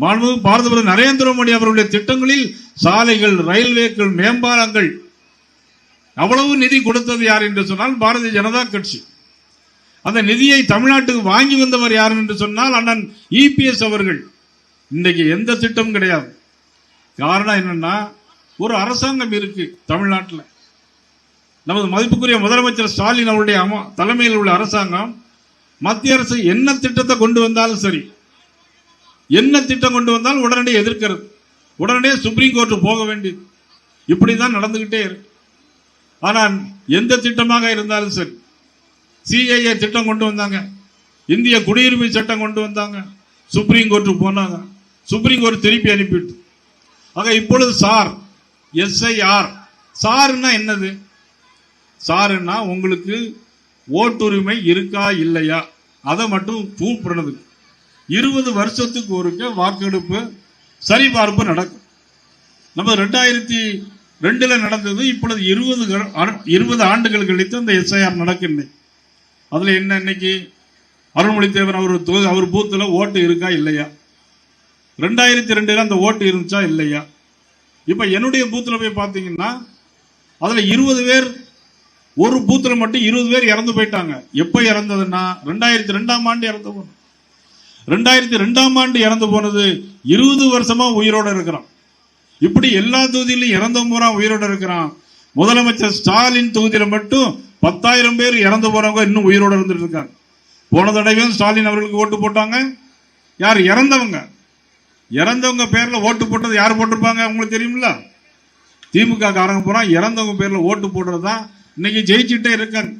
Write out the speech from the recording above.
மாண்புமிகு பாரத பிரதமர் நரேந்திர மோடி அவருடைய திட்டங்களில் சாலைகள் ரயில்வேக்கள் மேம்பாலங்கள் அவ்வளவு நிதி கொடுத்தது யார் என்று சொன்னால் பாரதிய ஜனதா கட்சி. அந்த நிதியை தமிழ்நாட்டுக்கு வாங்கி வந்தவர் யார் என்று சொன்னால் அண்ணன் இபிஎஸ் அவர்கள். இன்றைக்கு எந்த திட்டமும் கிடையாது. காரணம் என்னன்னா ஒரு அரசாங்கம் இருக்கு தமிழ்நாட்டில். நமது மதிப்புக்குரிய முதலமைச்சர் ஸ்டாலின் அவருடைய தலைமையில் உள்ள அரசாங்கம் மத்திய அரசு என்ன திட்டத்தை கொண்டு வந்தாலும் சரி என்ன திட்டம் கொண்டு வந்தாலும் உடனடியே எதிர்க்கிறது. உடனடியே சுப்ரீம் கோர்ட்டு போக வேண்டியது. இப்படி தான் நடந்துகிட்டே இருக்கு. ஆனால் எந்த திட்டமாக இருந்தாலும் சரி சிஐஏ திட்டம் கொண்டு வந்தாங்க. இந்திய குடியுரிமை சட்டம் கொண்டு வந்தாங்க. சுப்ரீம் கோர்ட்டுக்கு போனாங்க. சுப்ரீம் கோர்ட் திருப்பி அனுப்பிட்டு ஆக இப்பொழுது சார் எஸ்ஐஆர் சாருன்னா என்னது? சாருன்னா உங்களுக்கு ஓட்டுரிமை இருக்கா இல்லையா? அதை மட்டும் ப்ரூவ் பண்ணதுக்கு இருபது வருஷத்துக்கு ஒருக்க வாக்கெடுப்பு சரிபார்ப்பு நடக்கும். நம்ம ரெண்டாயிரத்தி ரெண்டுல நடந்தது இப்பொழுது இருபது இருபது ஆண்டுகள் கழித்து அந்த எஸ்ஐஆர் நடக்கின்றது அதுல என்ன இன்னைக்கு? அருள்மொழித்தேவன் அவர் அவர் பூத்துல ஓட்டு இருக்கா இல்லையா? ரெண்டாயிரத்தி ரெண்டுல அந்த ஓட்டு இருந்துச்சா இல்லையா? இப்ப என்னுடைய பூத்துல போய் பாத்தீங்கன்னா அதுல இருபது பேர் ஒரு பூத்துல மட்டும் இருபது பேர் இறந்து போயிட்டாங்க. எப்ப இறந்ததுன்னா ரெண்டாயிரத்தி ரெண்டாம் ஆண்டு இறந்து போனோம் ரெண்டாயிரத்தி ரெண்டாம் ஆண்டு இறந்து போனது இருபது வருஷமா உயிரோட இருக்கிறான். இப்படி எல்லா தொகுதியிலும் இறந்த பூரா உயிரோட இருக்கிறான். முதலமைச்சர் ஸ்டாலின் தொகுதியில மட்டும் பத்தாயிரம் பேர் இறந்து போறவங்க இன்னும் உயிரோட இருந்துட்டு இருக்காங்க. போன தடவையும் ஸ்டாலின் அவர்களுக்கு ஓட்டு போட்டாங்க. யார்? இறந்தவங்க. இறந்தவங்க பேர்ல ஓட்டு போட்டது யார் போட்டிருப்பாங்க உங்களுக்கு தெரியுமில்ல? திமுக காரங்க போறான் இறந்தவங்க பேர்ல ஓட்டு போடுறது தான் இன்னைக்கு ஜெயிச்சுட்டே இருக்காங்க.